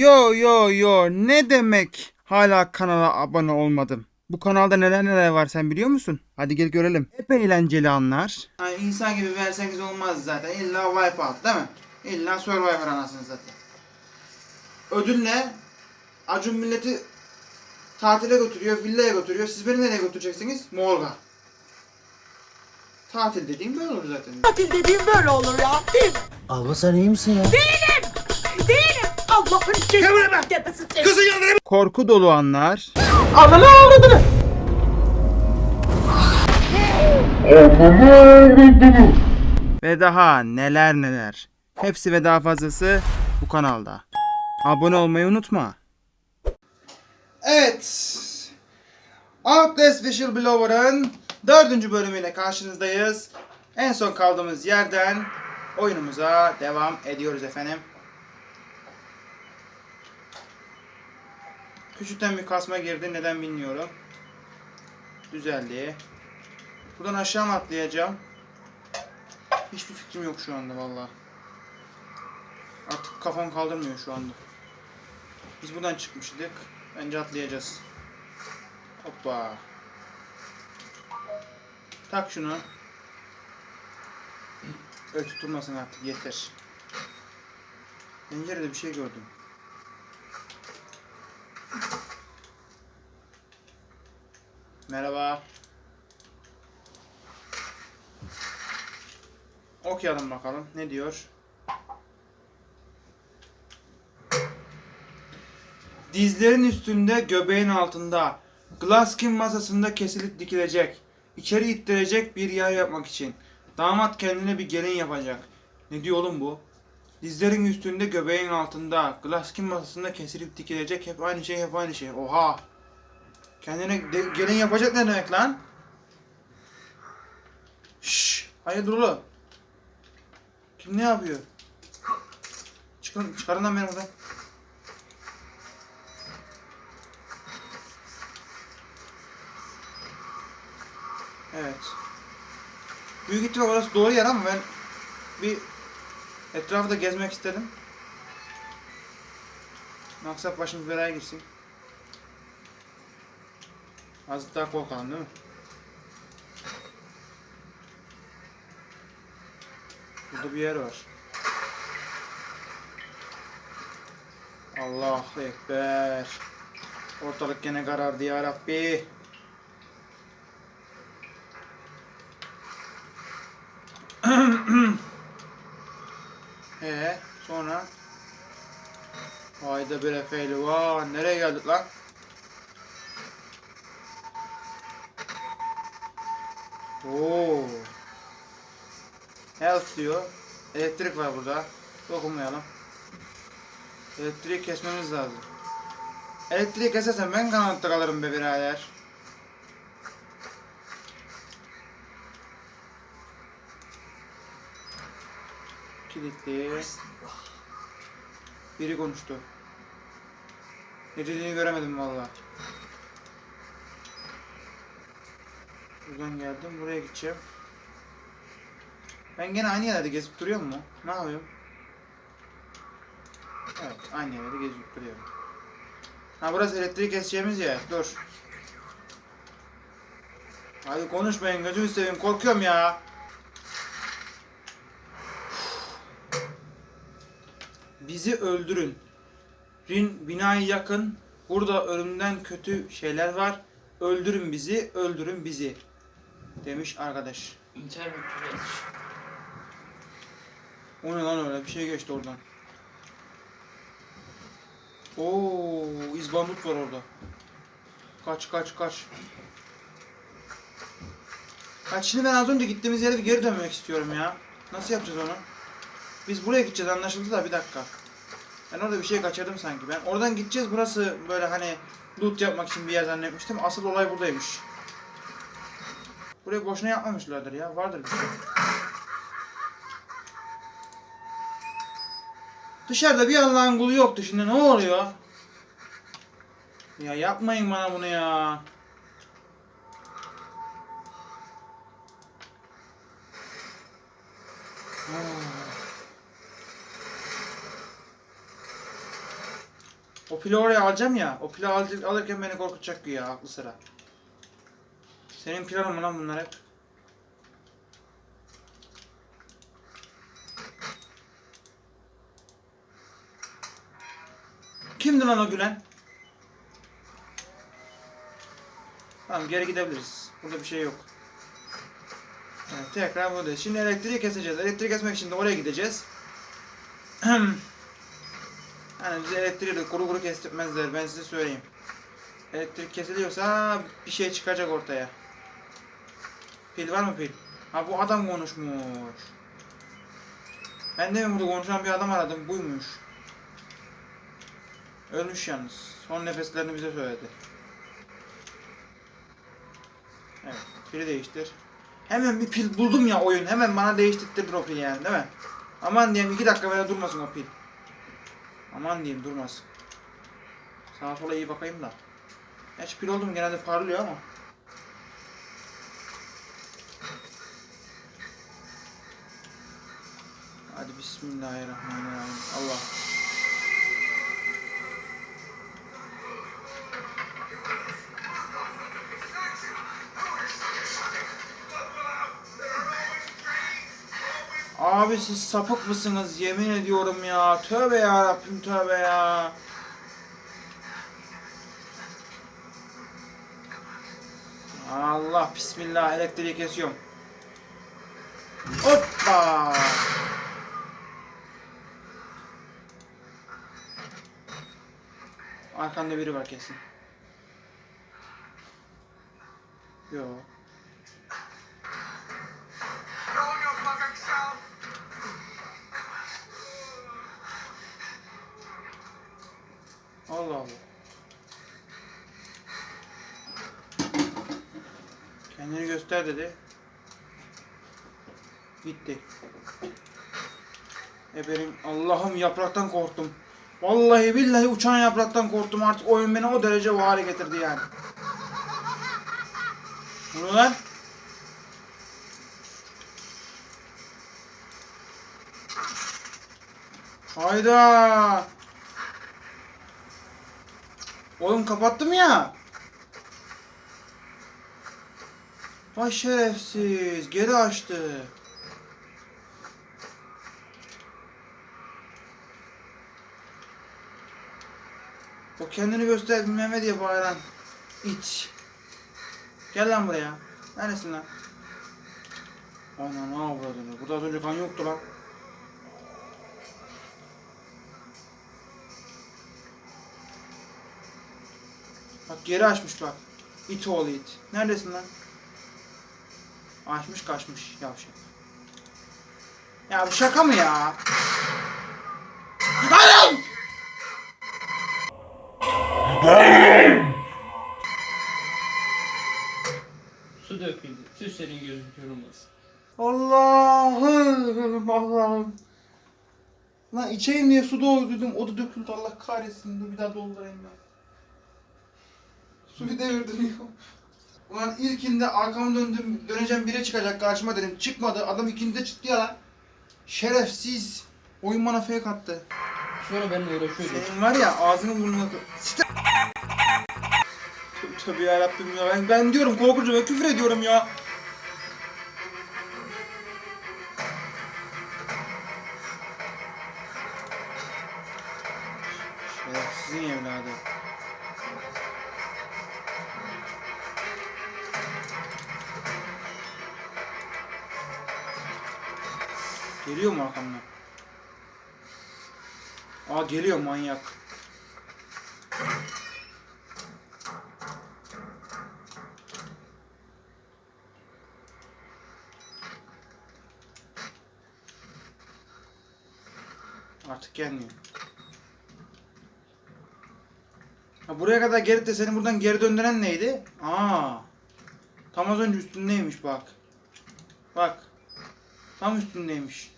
Yo yo yo ne demek hala kanala abone olmadım. Bu kanalda neler neler var sen biliyor musun? Hadi gel görelim. Hep eğlenceli anlar. Yani insan gibi verseniz olmaz zaten. İlla Wipeout değil mi? İlla Survivor anasını zaten. Ödül ne? Acun milleti tatile götürüyor, villaya götürüyor. Siz beni nereye götüreceksiniz? Morga. Tatil dediğim böyle olur zaten. Tatil dediğim böyle olur ya. Değil? Abla sen iyi misin ya? Değilim. Değilim. Allah'ın cezası tepesi seni. Korku dolu anlar. Ananı avradını. Ve daha neler neler. Hepsi ve daha fazlası bu kanalda. Abone olmayı unutma. Evet. Outlast Visual Blower'ın dördüncü bölümüyle karşınızdayız. En son kaldığımız yerden oyunumuza devam ediyoruz efendim. Küçükten bir kasma girdi. Neden bilmiyorum. Düzeldi. Buradan aşağı mı atlayacağım? Hiçbir fikrim yok şu anda valla. Artık kafam kaldırmıyor şu anda. Biz buradan çıkmıştık. Bence atlayacağız. Hoppa. Tak şunu. Öyle tutulmasın artık yeter. Pencerede bir şey gördüm. Merhaba. Okuyalım bakalım. Ne diyor? Dizlerin üstünde, göbeğin altında. Glaskin masasında kesilip dikilecek. İçeri ittirecek bir yer yapmak için. Damat kendine bir gelin yapacak. Ne diyor oğlum bu? Dizlerin üstünde, göbeğin altında. Glaskin masasında kesilip dikilecek. Hep aynı şey, hep aynı şey. Oha! Kendine gelin yapacak ne demek lan? Şşş! Hayırdır oğlum? Kim ne yapıyor? Çıkın, çıkarın lan beni buradan. Evet. Büyük ihtimal orası doğru yer ama ben bir etrafı da gezmek istedim. Maksat başım belaya girsin. Azıcık daha korkalım değil mi? Burada bir yer var. Allahu Ekber. Ortalık gene karardı ya Rabbi. Ee, sonra Hayda bir efeyli vaa nereye geldik lan? Oo. Health diyor. Elektrik var burada. Dokunmayalım. Elektriği kesmemiz lazım. Elektriği kesersen ben karanlıkta kalırım be birader. Kilitli. Biri konuştu. Ne dediğini göremedim valla. Buradan geldim. Buraya gideceğim. Ben gene aynı yerlerde gezip duruyor mu? Ne yapıyorum? Evet, aynı yerlerde gezip duruyorum. Ha burası elektriği keseceğimiz yer. Dur. Hadi konuşmayın gözünü seveyim korkuyorum ya. Bizi öldürün. Rin binayı yakın. Burada ölümden kötü şeyler var. Öldürün bizi, öldürün bizi. Demiş arkadaş. Mektubu yazmış. O ne lan öyle bir şey geçti oradan. Oo, izbandut var orada. Kaç kaç kaç. Kaç şimdi ben az önce gittiğimiz yere bir geri dönmek istiyorum ya. Nasıl yapacağız onu? Biz buraya gideceğiz anlaşıldı da bir dakika. Ben orada bir şey kaçırdım sanki. Ben oradan gideceğiz. Burası böyle hani loot yapmak için bir yer zannetmiştim. Asıl olay buradaymış. Burayı boşuna yapmamışlardır ya. Vardır bir şey. Dışarıda bir Allah'ın kulu yoktu şimdi ne oluyor? Ya yapmayın bana bunu ya. O pili oraya alacağım ya. O pili al- alırken beni korkutacak güya aklı sıra. Senin planın mı lan bunlar hep? Kimdi lan o gülen? Tamam geri gidebiliriz. Burada bir şey yok. Evet, tekrar buradayız. Şimdi elektriği keseceğiz. Elektriği kesmek için de oraya gideceğiz. yani bize elektriği de kuru kuru kestirmezler ben size söyleyeyim. Elektrik kesiliyorsa bir şey çıkacak ortaya. Pil var mı pil? Ha bu adam konuşmuş. Ben de mi burada konuşan bir adam aradım buymuş. Ölmüş yalnız. Son nefeslerini bize söyledi. Evet, pili değiştir. Hemen bir pil buldum ya oyun. Hemen bana değiştirdi o pil yani değil mi? Aman diyeyim iki dakika böyle durmasın o pil. Aman diyeyim durmasın. Sağa sola iyi bakayım da. Gerçi pil oldu mu genelde parlıyor ama. Hadi bismillahirrahmanirrahim. Allah. Abi siz sapık mısınız yemin ediyorum ya. Tövbe ya Rabbim tövbe ya. Allah bismillah elektriği kesiyorum. Hoppa. Arkanda biri var kesin. Yo. Allah Allah. Kendini göster dedi. Gitti. Eberin Allah'ım yapraktan korktum. Vallahi billahi uçan yapraktan korktum artık oyun beni o derece o hale getirdi yani. Bu ne lan? Hayda. Oğlum kapattım ya. Vay şerefsiz. Geri açtı. O kendini göster ne diye bağıran it. Gel lan buraya. Neresin lan? Ana ne avradını. Burada az önce kan yoktu lan. Bak geri açmış bak. İt oğlu it. Neredesin lan? Açmış kaçmış yavşak. Ya bu şaka mı ya? Döküldü. Süslerin gözü kırılmasın. Allah'ım Allah'ım. Lan içeyim diye su doldurdum. O da döküldü Allah kahretsin. Dur bir daha doldurayım ben. Suyu devirdim ya. Ulan ilkinde arkamı döndüm. Döneceğim biri çıkacak karşıma dedim. Çıkmadı. Adam ikincide çıktı ya lan. Şerefsiz. Oyun bana fake attı. Sonra benimle uğraşıyordu. Senin var ya ağzını burnuna... Site... Tövbe yarabbim ya. Ben, ben diyorum korkunca ben küfür ediyorum ya. Evladı. Geliyor mu arkamdan? Aa geliyor manyak. Artık gelmiyor. Buraya kadar gelip de seni buradan geri döndüren neydi? Aa. Tam az önce üstündeymiş bak. Bak. Tam üstündeymiş.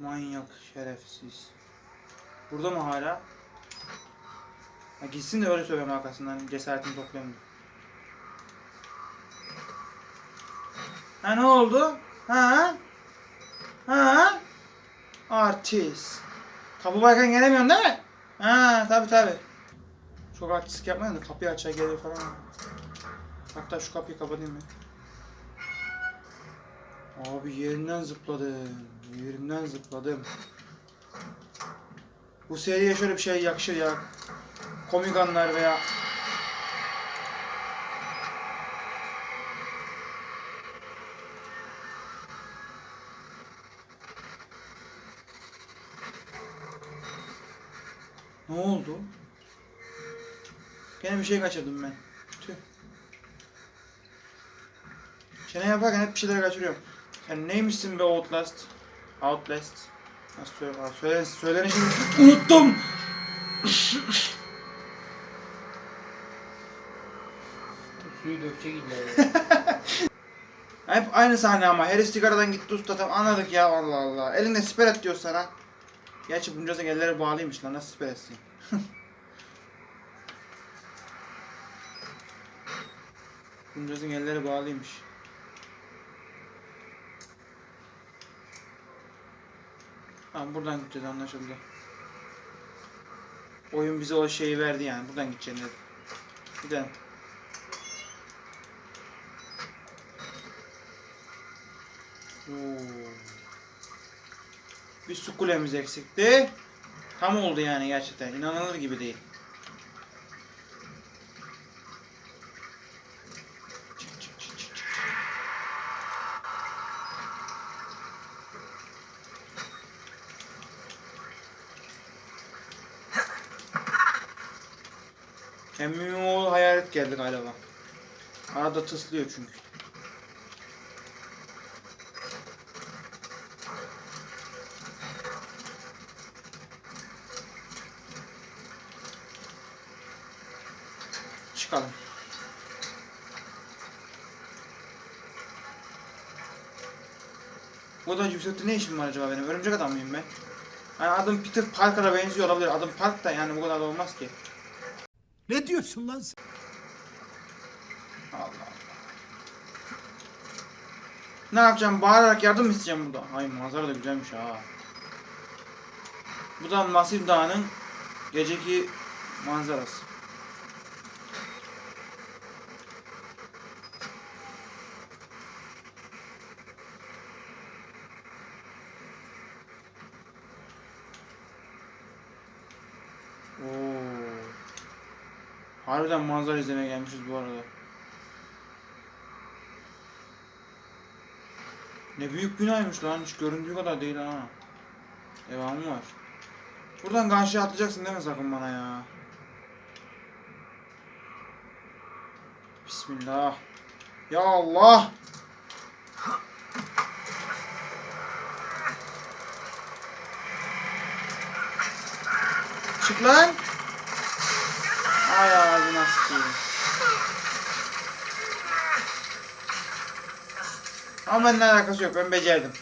Manyak şerefsiz. Burada mı hala? Ha gitsin de öyle söyleme arkasından cesaretini toplayayım. Ha ne oldu? Ha? Ha? Artist. Kapı varken gelemiyorsun değil mi? Ha tabi tabi. Çok artistik yapmayın da kapıyı açar gelir falan. Hatta şu kapıyı kapatayım ben. Abi yerinden zıpladım. Yerimden zıpladım. Bu seriye şöyle bir şey yakışır ya. Komik anlar veya Ne oldu? Gene bir şey kaçırdım ben. Tüh. Çene yaparken hep bir şeyler kaçırıyorum. Sen neymişsin be Outlast? Outlast. Nasıl söyle söyle söylenişini unuttum. Suyu dökecek illa. Hep aynı sahne ama her istikaradan gitti usta tam anladık ya Allah Allah. Elinde siper et diyor sana. Gerçi bunca da elleri bağlıymış lan nasıl siper etsin. Buncaz'ın elleri bağlıymış. Tamam buradan gideceğiz anlaşıldı. Oyun bize o şeyi verdi yani buradan gideceğiz. Gidelim. Bir su kulemiz eksikti. Tam oldu yani gerçekten. İnanılır gibi değil. Çık, çık, çık, çık, çık. Emmimin oğlu hayalet geldi galiba. Arada tıslıyor çünkü. Yüksekte ne işim var acaba benim? Örümcek adam mıyım ben? Yani adım Peter Parker'a benziyor olabilir. Adım Park da yani bu kadar da olmaz ki. Ne diyorsun lan sen? Allah Allah. Ne yapacağım? Bağırarak yardım isteyeceğim burada? Ay manzara da güzelmiş ha. Bu da Masif Dağı'nın geceki manzarası. Harbiden manzara izlemeye gelmişiz bu arada. Ne büyük binaymış lan. Hiç göründüğü kadar değil ha. Devamı var. Buradan karşıya atlayacaksın deme sakın bana ya. Bismillah. Ya Allah. Çık lan. Ay ağzına sıçayım. Ama benimle alakası yok. Ben becerdim.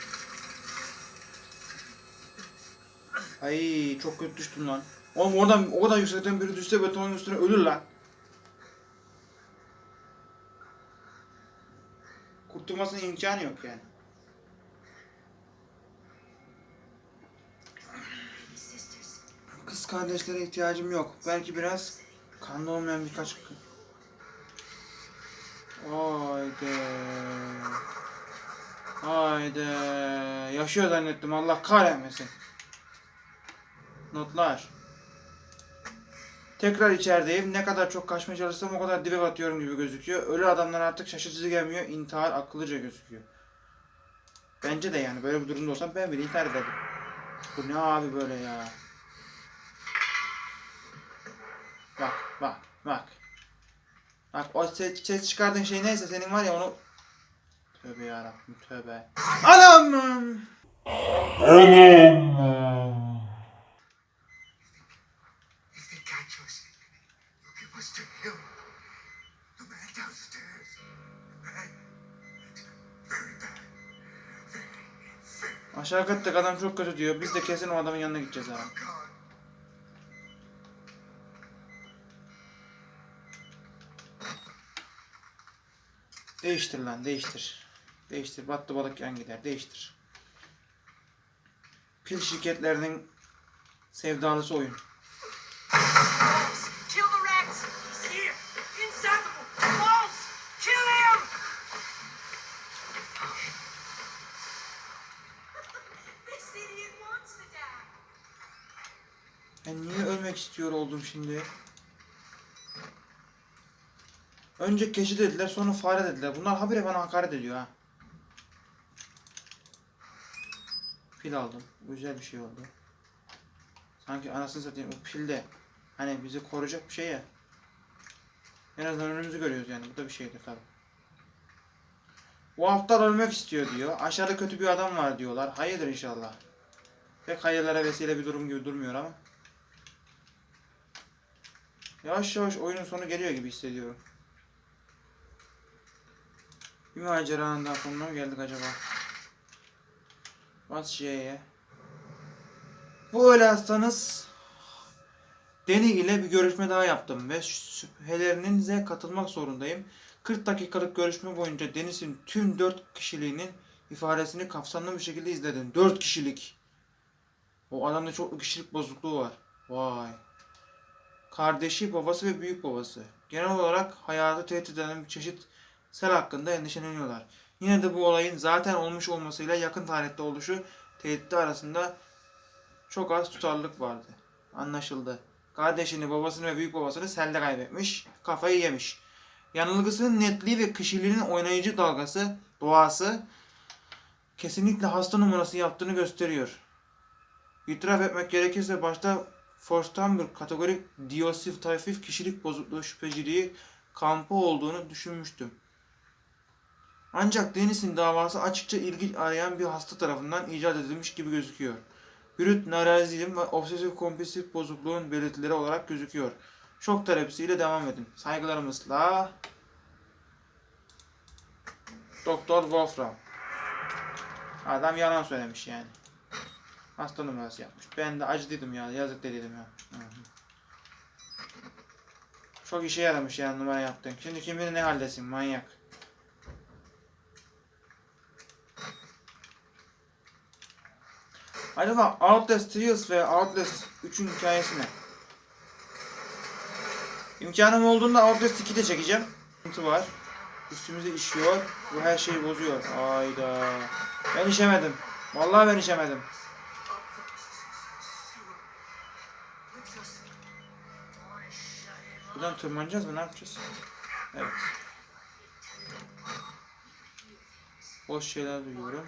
Ay çok kötü düştüm lan. Oğlum oradan o kadar yüksekten biri düşse betonun üstüne ölür lan. Kurtulmasının imkanı yok yani. Kız kardeşlere ihtiyacım yok. Belki biraz kanlı olmayan birkaç Haydi. Haydi. Yaşıyor zannettim. Allah kahretmesin. Notlar. Tekrar içerideyim. Ne kadar çok kaçmaya çalışsam o kadar dibe batıyorum gibi gözüküyor. Ölü adamlar artık şaşırtıcı gelmiyor. İntihar akıllıca gözüküyor. Bence de yani böyle bir durumda olsam ben bile intihar ederdim. Bu ne abi böyle ya? Bak bak bak. Bak o ses, ses çıkardığın şey neyse senin var ya onu... Tövbe yarabbim tövbe. Anam! Very Aşağı kattaki adam çok kötü diyor. Biz de kesin o adamın yanına gideceğiz ha. Değiştir lan değiştir. Değiştir. Battı balık yan gider. Değiştir. Pil şirketlerinin sevdalısı oyun. Ben niye ölmek istiyor oldum şimdi? Önce keçi dediler sonra fare dediler. Bunlar habire bana hakaret ediyor ha. Pil aldım. Güzel bir şey oldu. Sanki anasını satayım o pil de hani bizi koruyacak bir şey ya. En azından önümüzü görüyoruz yani. Bu da bir şeydir tabii. Bu aptal ölmek istiyor diyor. Aşağıda kötü bir adam var diyorlar. Hayırdır inşallah. Pek hayırlara vesile bir durum gibi durmuyor ama. Yavaş yavaş oyunun sonu geliyor gibi hissediyorum. Bir maceranın daha sonuna mı geldik acaba? What's J'ye? Bu öyle hastanız Deni ile bir görüşme daha yaptım ve şüphelerinize katılmak zorundayım. 40 dakikalık görüşme boyunca Deniz'in tüm 4 kişiliğinin ifadesini kapsamlı bir şekilde izledim. 4 kişilik. O adamda çok kişilik bozukluğu var. Vay. Kardeşi, babası ve büyük babası. Genel olarak hayatı tehdit eden bir çeşit sel hakkında endişeleniyorlar. Yine de bu olayın zaten olmuş olmasıyla yakın tarihte oluşu tehdidi arasında çok az tutarlılık vardı. Anlaşıldı. Kardeşini, babasını ve büyük babasını selde kaybetmiş, kafayı yemiş. Yanılgısının netliği ve kişiliğinin oynayıcı dalgası, doğası kesinlikle hasta numarası yaptığını gösteriyor. İtiraf etmek gerekirse başta Forstenberg kategorik diyosif tayfif kişilik bozukluğu şüpheciliği kampı olduğunu düşünmüştüm. Ancak Dennis'in davası açıkça ilgi arayan bir hasta tarafından icat edilmiş gibi gözüküyor. Brüt narazizm ve obsesif kompulsif bozukluğun belirtileri olarak gözüküyor. Şok terapisiyle devam edin. Saygılarımızla Doktor Wolfram. Adam yalan söylemiş yani. Hasta numarası yapmış. Ben de acı dedim ya. Yazık dedim ya. Çok işe yaramış yani numara yaptın. Şimdi kim ne haldesin manyak. Acaba Outlast Trials ve Outlast 3'ün hikayesi ne? İmkanım olduğunda Outlast 2 de çekeceğim. Sıkıntı var. Üstümüze işiyor. Bu her şeyi bozuyor. Ayda. Ben işemedim. Vallahi ben işemedim. Buradan tırmanacağız mı? Ne yapacağız? Evet. Boş şeyler duyuyorum.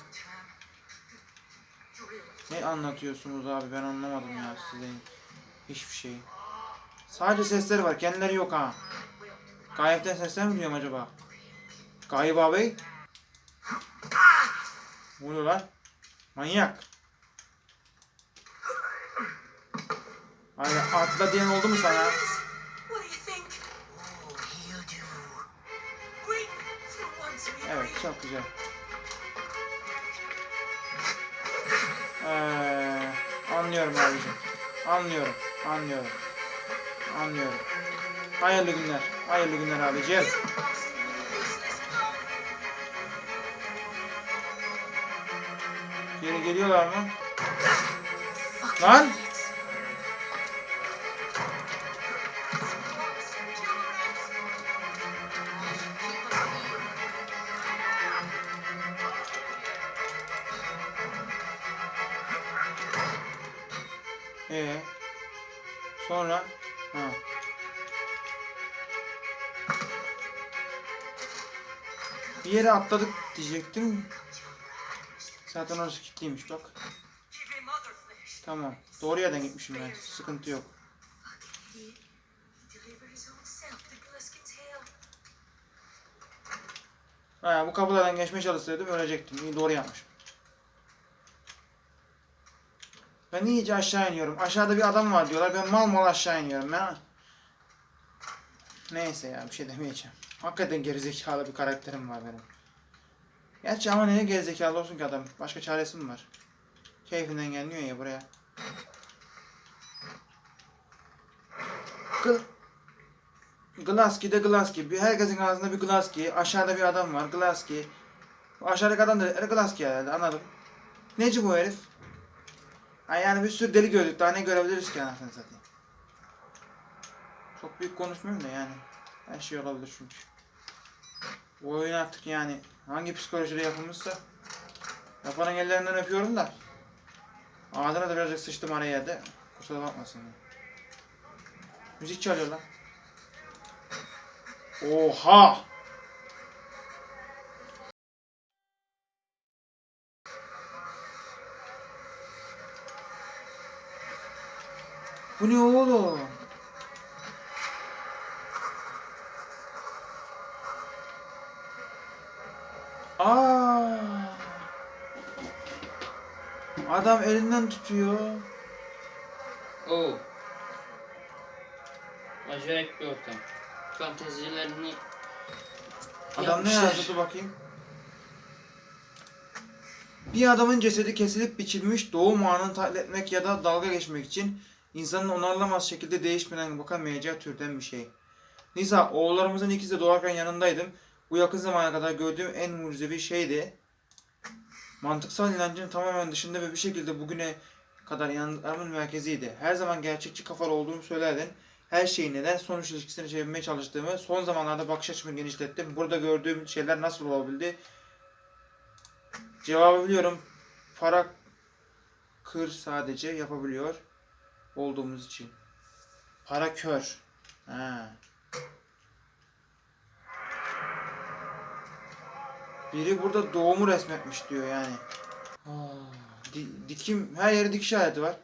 Ne anlatıyorsunuz abi? Ben anlamadım ya sizin hiçbir şeyi. Sadece sesleri var. Kendileri yok ha. Gayipten sesler mi duyuyorum acaba? Gayip abi. Ne oluyor lan? Manyak. Hayır atla diyen oldu mu sana? What do you Ee, anlıyorum abicim. Anlıyorum. Anlıyorum. Anlıyorum. Hayırlı günler. Hayırlı günler abicim. Geri geliyorlar mı? Lan! Ee, sonra ha. Bir yere atladık diyecektim. Zaten orası kilitliymiş bak. Tamam. Doğru yerden gitmişim ben. Sıkıntı yok. Ha, bu kapılardan geçmeye çalışsaydım ölecektim. İyi doğru yapmışım. Ben iyice aşağı iniyorum. Aşağıda bir adam var diyorlar. Ben mal mal aşağı iniyorum. Ben... Neyse ya bir şey demeyeceğim. Hakikaten gerizekalı bir karakterim var benim. Gerçi ama niye gerizekalı olsun ki adam? Başka çaresi mi var? Keyfinden gelmiyor ya buraya. Gl Glaski de Glaski. Bir herkesin ağzında bir Glaski. Aşağıda bir adam var. Glaski. Aşağıdaki adam da Glaski herhalde anladım. Neci bu herif? Ay yani bir sürü deli gördük. Daha ne görebiliriz ki anasını satayım. Çok büyük konuşmuyorum da yani. Her şey olabilir çünkü. Bu oyun artık yani hangi psikolojide yapılmışsa yapanın ellerinden öpüyorum da ağzına da birazcık sıçtım araya da kusura bakmasın. Müzik çalıyor lan. Oha! Bu ne oğlum? Aa! Adam elinden tutuyor. Oo. Acayip bir ortam. Fantezilerini Adam ne yapmışlar. yazdı bakayım. Bir adamın cesedi kesilip biçilmiş doğum anını taklit etmek ya da dalga geçmek için insanın onarlamaz şekilde değişmeden bakamayacağı türden bir şey. Nisa oğullarımızın ikisi de doğarken yanındaydım. Bu yakın zamana kadar gördüğüm en mucizevi şeydi. Mantıksal inancın tamamen dışında ve bir şekilde bugüne kadar yanıtlarımın merkeziydi. Her zaman gerçekçi kafalı olduğumu söylerdin. Her şeyi neden sonuç ilişkisine çevirmeye çalıştığımı son zamanlarda bakış açımı genişlettim. Burada gördüğüm şeyler nasıl olabildi? Cevabı biliyorum. Para kır sadece yapabiliyor olduğumuz için. Para kör. Ha. Biri burada doğumu resmetmiş diyor yani. Di- dikim her yerde dikiş aleti var.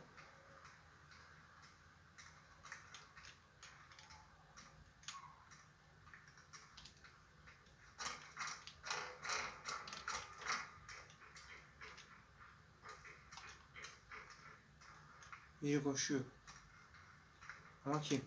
Biri koşuyor. Ama kim?